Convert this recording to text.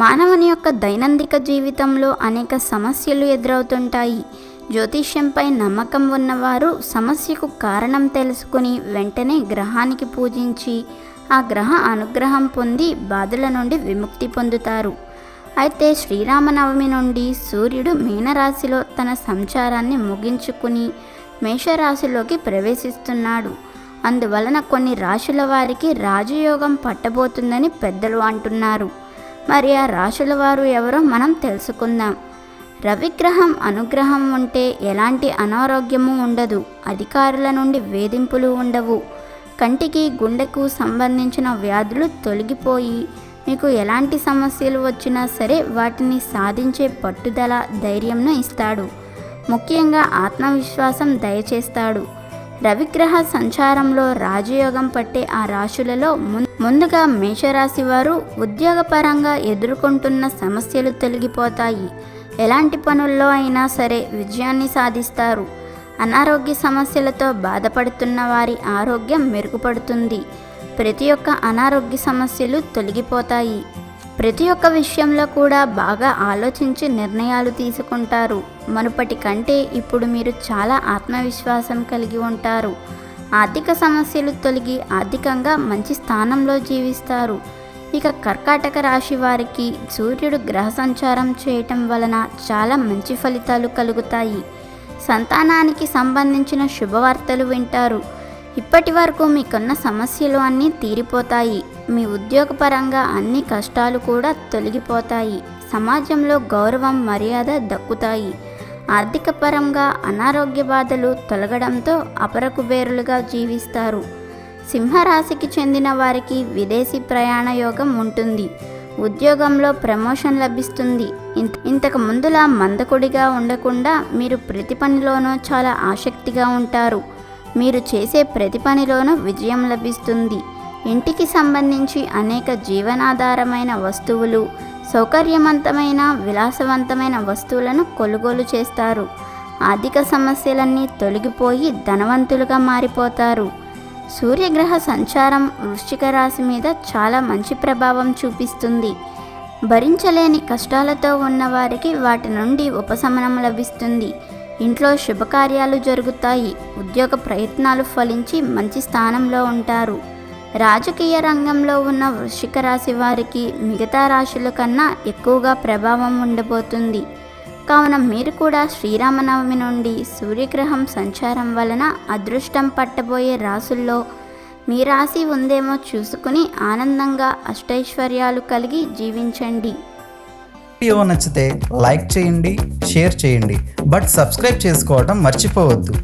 మానవుని యొక్క దైనందిక జీవితంలో అనేక సమస్యలు ఎదురవుతుంటాయి. జ్యోతిష్యంపై నమ్మకం ఉన్నవారు సమస్యకు కారణం తెలుసుకుని వెంటనే గ్రహానికి పూజించి ఆ గ్రహ అనుగ్రహం పొంది బాధల నుండి విముక్తి పొందుతారు. అయితే శ్రీరామనవమి నుండి సూర్యుడు మీనరాశిలో తన సంచారాన్ని ముగించుకుని మేషరాశిలోకి ప్రవేశిస్తున్నాడు. అందువలన కొన్ని రాశుల వారికి రాజయోగం పట్టబోతుందని పెద్దలు అంటున్నారు. మరి ఆ రాశుల వారు ఎవరో మనం తెలుసుకుందాం. రవిగ్రహం అనుగ్రహం ఉంటే ఎలాంటి అనారోగ్యము ఉండదు. అధికారుల నుండి వేధింపులు ఉండవు. కంటికి గుండెకు సంబంధించిన వ్యాధులు తొలగిపోయి మీకు ఎలాంటి సమస్యలు వచ్చినా సరే వాటిని సాధించే పట్టుదల ధైర్యంను ఇస్తాడు. ముఖ్యంగా ఆత్మవిశ్వాసం దయచేస్తాడు. రవిగ్రహ సంచారంలో రాజయోగం పట్టే ఆ రాశులలో ముందుగా మేషరాశి వారు ఉద్యోగపరంగా ఎదుర్కొంటున్న సమస్యలు తొలగిపోతాయి. ఎలాంటి పనుల్లో అయినా సరే విజయాన్ని సాధిస్తారు. అనారోగ్య సమస్యలతో బాధపడుతున్న వారి ఆరోగ్యం మెరుగుపడుతుంది. ప్రతి ఒక్క అనారోగ్య సమస్యలు తొలగిపోతాయి. ప్రతి ఒక్క విషయంలో కూడా బాగా ఆలోచించి నిర్ణయాలు తీసుకుంటారు. మునుపటి కంటే ఇప్పుడు మీరు చాలా ఆత్మవిశ్వాసం కలిగి ఉంటారు. ఆర్థిక సమస్యలు తొలగి ఆర్థికంగా మంచి స్థానంలో జీవిస్తారు. ఇక కర్కాటక రాశి వారికి సూర్యుడు గ్రహ సంచారం చేయటం వలన చాలా మంచి ఫలితాలు కలుగుతాయి. సంతానానికి సంబంధించిన శుభవార్తలు వింటారు. ఇప్పటి వరకు మీకున్న సమస్యలు అన్నీ తీరిపోతాయి. మీ ఉద్యోగపరంగా అన్ని కష్టాలు కూడా తొలగిపోతాయి. సమాజంలో గౌరవం మర్యాద దక్కుతాయి. ఆర్థిక పరంగా అనారోగ్య బాధలు తొలగడంతో అపరకుబేరులుగా జీవిస్తారు. సింహరాశికి చెందిన వారికి విదేశీ ప్రయాణ యోగం ఉంటుంది. ఉద్యోగంలో ప్రమోషన్ లభిస్తుంది. ఇంతకు ముందులా మందకుడిగా ఉండకుండా మీరు ప్రతి పనిలోనూ చాలా ఆసక్తిగా ఉంటారు. మీరు చేసే ప్రతి పనిలోనూ విజయం లభిస్తుంది. ఇంటికి సంబంధించి అనేక జీవనాధారమైన వస్తువులు సౌకర్యవంతమైన విలాసవంతమైన వస్తువులను కొనుగోలు చేస్తారు. ఆర్థిక సమస్యలన్నీ తొలగిపోయి ధనవంతులుగా మారిపోతారు. సూర్యగ్రహ సంచారం వృశ్చిక రాశి మీద చాలా మంచి ప్రభావం చూపిస్తుంది. భరించలేని కష్టాలతో ఉన్నవారికి వాటి నుండి ఉపశమనం లభిస్తుంది. ఇంట్లో శుభకార్యాలు జరుగుతాయి. ఉద్యోగ ప్రయత్నాలు ఫలించి మంచి స్థానంలో ఉంటారు. రాజకీయ రంగంలో ఉన్న వృశ్చిక రాశి వారికి మిగతా రాశుల కన్నా ఎక్కువగా ప్రభావం ఉండబోతుంది. కావున మీరు కూడా శ్రీరామనవమి నుండి సూర్యగ్రహం సంచారం వలన అదృష్టం పట్టబోయే రాసుల్లో మీ రాశి ఉందేమో చూసుకుని ఆనందంగా అష్టైశ్వర్యాలు కలిగి జీవించండి. వీడియో నచ్చితే లైక్ చేయండి షేర్ చేయండి. బట్ సబ్స్క్రైబ్ చేసుకోవడం మర్చిపోవద్దు.